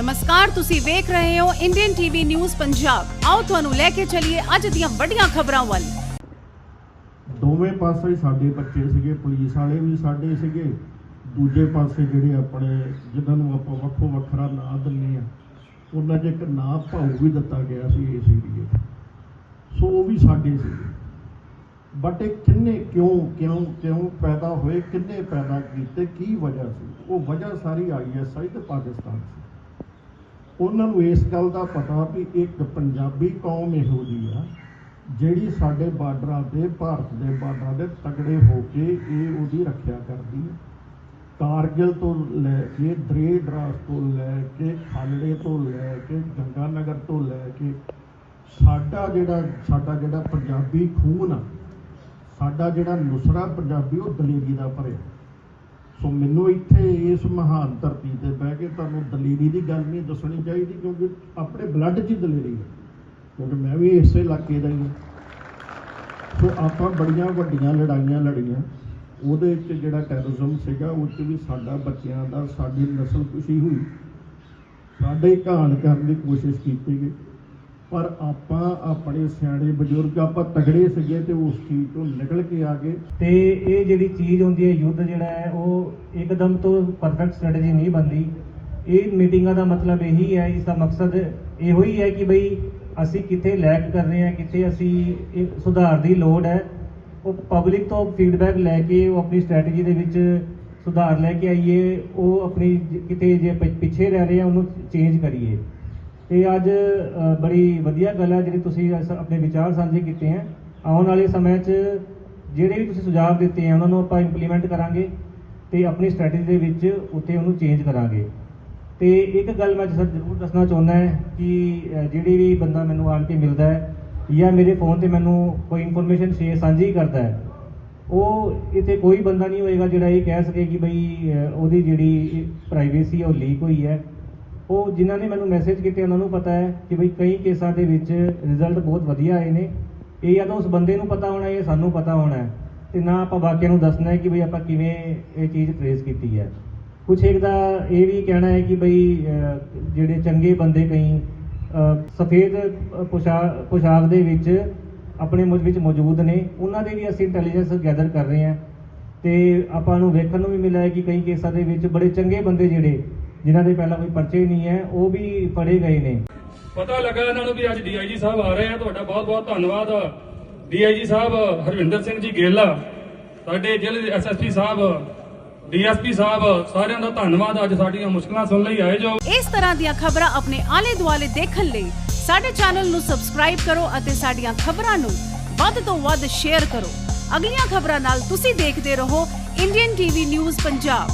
ਨਮਸਕਾਰ, ਤੁਸੀਂ ਵੇਖ ਰਹੇ ਹੋ ਇੰਡੀਅਨ ਟੀਵੀ ਨਿਊਜ਼ ਪੰਜਾਬ ਆਓ ਤੁਹਾਨੂੰ ਲੈ ਕੇ ਚੱਲੀਏ ਅੱਜ ਦੀਆਂ ਵੱਡੀਆਂ ਖਬਰਾਂ ਵੱਲ। ਦੋਵੇਂ ਪਾਸੇ ਸਾਡੇ ਬੱਚੇ ਸੀਗੇ, ਪੁਲਿਸ ਵਾਲੇ ਵੀ ਸਾਡੇ ਸੀਗੇ। ਦੂਜੇ ਪਾਸੇ ਜਿਹੜੇ ਆਪਣੇ, ਜਿਨ੍ਹਾਂ ਨੂੰ ਆਪਾਂ ਵੱਖੋ ਵੱਖਰਾ ਨਾਂ ਦਿੰਦੇ ਆ ਉਹਨਾਂ 'ਚ ਇੱਕ ਨਾਂ ਭਾਊ ਵੀ ਦਿੱਤਾ ਗਿਆ ਸੀ ਇਸ ਏਰੀਏ 'ਚ ਸੋ ਉਹ ਵੀ ਸਾਡੇ ਸੀ ਬਟ ਇਹ ਕਿੰਨੇ, ਕਿਉਂ ਕਿਉਂ ਕਿਉਂ ਪੈਦਾ ਹੋਏ, ਕਿੰਨੇ ਪੈਦਾ ਕੀਤੇ, ਕੀ ਵਜ੍ਹਾ ਸੀ? ਉਹ ਵਜ੍ਹਾ ਸਾਰੀ ਆਈਐਸਆਈ ਤੇ ਪਾਕਿਸਤਾਨ ਸੀ। ਉਹਨਾਂ ਨੂੰ ਇਸ ਗੱਲ ਦਾ ਪਤਾ ਵੀ ਇੱਕ ਪੰਜਾਬੀ ਕੌਮ ਇਹੋ ਜਿਹੀ ਆ, ਜਿਹੜੀ ਸਾਡੇ ਬਾਰਡਰਾਂ ਤੇ, ਭਾਰਤ ਦੇ ਬਾਰਡਰਾਂ ਦੇ ਤਗੜੇ ਹੋ ਕੇ ਇਹ ਉਹਦੀ ਰੱਖਿਆ ਕਰਦੀ ਹੈ ਕਾਰਗਿਲ ਤੋਂ ਲੈ ਕੇ ਦਰੇ ਡਰਾਸ ਤੋਂ ਲੈ ਕੇ, ਖਾਲੜੇ ਤੋਂ ਲੈ ਕੇ ਗੰਗਾ ਨਗਰ ਤੋਂ ਲੈ ਕੇ, ਸਾਡਾ ਜਿਹੜਾ ਸਾਡਾ ਜਿਹੜਾ ਪੰਜਾਬੀ ਖੂਨ ਆ, ਸਾਡਾ ਜਿਹੜਾ ਨੁਸਰਾ ਪੰਜਾਬੀ ਉਹ ਦਲੇਰੀ ਦਾ ਭਰਿਆ। ਸੋ ਮੈਨੂੰ ਇੱਥੇ ਇਸ ਮਹਾਨ ਧਰਤੀ ਤੇ ਬਹਿ ਕੇ ਤੁਹਾਨੂੰ ਦਲੇਰੀ ਦੀ ਗੱਲ ਨਹੀਂ ਦੱਸਣੀ ਚਾਹੀਦੀ, ਕਿਉਂਕਿ ਆਪਣੇ ਬਲੱਡ 'ਚ ਹੀ ਦਲੇਰੀ ਹੈ। ਕਿਉਂਕਿ ਮੈਂ ਵੀ ਇਸੇ ਇਲਾਕੇ ਦਾ ਹੀ ਹਾਂ। ਸੋ ਆਪਾਂ ਬੜੀਆਂ ਵੱਡੀਆਂ ਲੜਾਈਆਂ ਲੜੀਆਂ, ਉਹਦੇ ਵਿੱਚ ਜਿਹੜਾ ਟੈਰਰਿਜ਼ਮ ਸੀਗਾ, ਉਹ 'ਚ ਵੀ ਸਾਡਾ ਬੱਚਿਆਂ ਦਾ, ਸਾਡੀ ਨਸਲ ਖੁਸ਼ੀ ਹੋਈ। ਸਾਡੇ ਘਾਣ ਕਰਨ ਦੀ ਕੋਸ਼ਿਸ਼ ਕੀਤੀ ਗਈ। ਪਰ ਆਪਾਂ ਆਪਣੇ ਸਿਆਣੇ ਬਜ਼ੁਰਗ, ਆਪਾਂ ਤਗੜੇ ਸੀਗੇ ਤੇ ਉਸ ਚੀਜ਼ ਤੋਂ ਨਿਕਲ ਕੇ ਆ ਗਏ। ਤੇ ਇਹ ਜਿਹੜੀ ਚੀਜ਼ ਹੁੰਦੀ ਹੈ, ਯੁੱਧ ਜਿਹੜਾ ਹੈ, ਉਹ ਇੱਕਦਮ ਤੋਂ ਪਰਫੈਕਟ ਸਟ੍ਰੈਟਜੀ ਨਹੀਂ ਬਣਦੀ। ਇਹ ਮੀਟਿੰਗਾਂ ਦਾ ਮਤਲਬ ਇਹੀ ਹੈ, ਇਸ ਦਾ ਮਕਸਦ ਇਹੋ ਹੀ ਹੈ ਕਿ ਬਈ ਅਸੀਂ ਕਿੱਥੇ ਲੈਕ ਕਰ ਰਹੇ ਹਾਂ, ਕਿੱਥੇ ਅਸੀਂ ਸੁਧਾਰ ਦੀ ਲੋੜ ਹੈ। ਉਹ ਪਬਲਿਕ ਤੋਂ ਫੀਡਬੈਕ ਲੈ ਕੇ, ਉਹ ਆਪਣੀ ਸਟ੍ਰੈਟਜੀ ਦੇ ਵਿੱਚ ਸੁਧਾਰ ਲੈ ਕੇ ਆਈਏ, ਉਹ ਆਪਣੀ ਜ- ਕਿਤੇ ਜੇ ਪਿੱਛੇ ਰਹਿ ਰਹੇ ਆ ਉਹਨੂੰ ਚੇਂਜ ਕਰੀਏ। ਤੇ ਅੱਜ ਬੜੀ ਵਧੀਆ ਗੱਲ ਹੈ ਜਿਹੜੀ ਤੁਸੀਂ ਅਸ- ਆਪਣੇ ਵਿਚਾਰ ਸਾਂਝੇ ਕੀਤੇ ਹੈ ਆਉਣ ਵਾਲੇ ਸਮੇਂ 'ਚ ਜਿਹੜੇ ਵੀ ਤੁਸੀਂ ਸੁਝਾਅ ਦਿੱਤੇ ਆ, ਉਹਨਾਂ ਨੂੰ ਆਪਾਂ ਇੰਪਲੀਮੈਂਟ ਕਰਾਂਗੇ ਤੇ ਆਪਣੀ ਸਟ੍ਰੈਟਜੀ ਦੇ ਵਿੱਚ ਉੱਥੇ ਉਹਨੂੰ ਚੇਂਜ ਕਰਾਂਗੇ। ਤੇ ਇੱਕ ਗੱਲ ਮੈਂ ਸਰ ਜ਼ਰੂਰ ਦੱਸਣਾ ਚਾਹੁੰਦਾ ਹੈ ਕਿ ਜਿਹੜੀ ਵੀ ਬੰਦਾ ਮੈਨੂੰ ਆਣ ਕੇ ਮਿਲਦਾ ਹੈ ਜਾਂ ਮੇਰੇ ਫੋਨ ਤੇ ਮੈਨੂੰ ਕੋਈ ਇਨਫੋਰਮੇਸ਼ਨ ਸ਼ੇਅਰ ਸਾਂਝੀ ਕਰਦਾ ਹੈ, ਉਹ ਇੱਥੇ ਕੋਈ ਬੰਦਾ ਨਹੀਂ ਹੋਏਗਾ ਜਿਹੜਾ ਇਹ ਕਹਿ ਸਕੇ ਕਿ ਬਈ ਉਹਦੀ ਜਿਹੜੀ ਪ੍ਰਾਈਵੇਸੀ ਉਹ ਲੀਕ ਹੋਈ ਹੈ। ਉਹ ਜਿਨ੍ਹਾਂ ਨੇ ਮੈਨੂੰ ਮੈਸੇਜ ਕੀਤੇ ਉਹਨਾਂ ਨੂੰ ਪਤਾ ਹੈ ਕਿ ਬਈ ਕਈ ਕੇਸਾਂ ਦੇ ਵਿੱਚ ਰਿਜ਼ਲਟ ਬਹੁਤ ਵਧੀਆ ਆਏ ਨੇ। ਇਹ ਜਾਂ ਤਾਂ ਉਸ ਬੰਦੇ ਨੂੰ ਪਤਾ ਹੋਣਾ ਹੈ ਜਾਂ ਸਾਨੂੰ ਪਤਾ ਹੋਣਾ ਹੈ। ਤੇ ਨਾ ਆਪਾਂ ਬਾਕੀਆਂ ਨੂੰ ਦੱਸਣਾ ਹੈ ਕਿ ਬਈ ਆਪਾਂ ਕਿਵੇਂ ਇਹ ਚੀਜ਼ ਟ੍ਰੇਸ ਕੀਤੀ ਹੈ। ਕੁਛ ਇੱਕ ਦਾ ਇਹ ਵੀ ਕਹਿਣਾ ਹੈ ਕਿ ਬਈ ਜਿਹੜੇ ਚੰਗੇ ਬੰਦੇ ਕਈ ਅਹ, ਸਫੇਦ ਪੋਸ਼ਾਕ ਦੇ ਵਿੱਚ ਆਪਣੇ ਮੁਲਕ ਵਿੱਚ ਮੌਜੂਦ ਨੇ ਉਹਨਾਂ ਦੇ ਵੀ ਅਸੀਂ ਇੰਟੈਲੀਜੈਂਸ ਗੈਦਰ ਕਰ ਰਹੇ ਹਾਂ। ਤੇ ਆਪਾਂ ਨੂੰ ਵੇਖਣ ਨੂੰ ਵੀ ਮਿਲਿਆ ਹੈ ਕਿ ਕਈ ਕੇਸਾਂ ਦੇ ਵਿੱਚ ਬੜੇ ਚੰਗੇ ਬੰਦੇ ਜਿਹੜੇ ਜਿਨ੍ਹਾਂ ਦੇ ਪਹਿਲਾਂ ਕੋਈ ਪਰਚੇ ਨਹੀਂ ਹੈ ਉਹ ਵੀ ਫੜੇ ਗਏ ਨੇ। ਪਤਾ ਲੱਗਾ ਇਹਨਾਂ ਨੂੰ ਵੀ ਅੱਜ ਡੀਆਈਜੀ ਸਾਹਿਬ ਆ ਰਹੇ ਆ। ਤੁਹਾਡਾ ਬਹੁਤ ਬਹੁਤ ਧੰਨਵਾਦ। ਡੀਆਈਜੀ ਸਾਹਿਬ ਹਰਵਿੰਦਰ ਸਿੰਘ ਜੀ ਗਿੱਲ ਸਾਡੇ ਜ਼ਿਲ੍ਹੇ ਦੇ ਐਸਐਸਪੀ ਸਾਹਿਬ ਡੀਐਸਪੀ ਸਾਹਿਬ ਸਾਰਿਆਂ ਦਾ ਧੰਨਵਾਦ। ਅੱਜ ਸਾਡੀਆਂ ਮੁਸ਼ਕਲਾਂ ਸੁਣ ਲਈ ਆਏ ਜੋ। ਇਸ ਤਰ੍ਹਾਂ ਦੀਆਂ ਖਬਰਾਂ ਆਪਣੇ ਆਲੇ ਦੁਆਲੇ ਦੇਖਣ ਲਈ ਸਾਡੇ ਚੈਨਲ ਨੂੰ ਸਬਸਕ੍ਰਾਈਬ ਕਰੋ ਅਤੇ ਸਾਡੀਆਂ ਖਬਰਾਂ ਨੂੰ ਵੱਧ ਤੋਂ ਵੱਧ ਸ਼ੇਅਰ ਕਰੋ। ਅਗਲੀਆਂ ਖਬਰਾਂ ਨਾਲ ਤੁਸੀਂ ਦੇਖਦੇ ਰਹੋ ਇੰਡੀਅਨ ਟੀਵੀ ਨਿਊਜ਼ ਪੰਜਾਬ।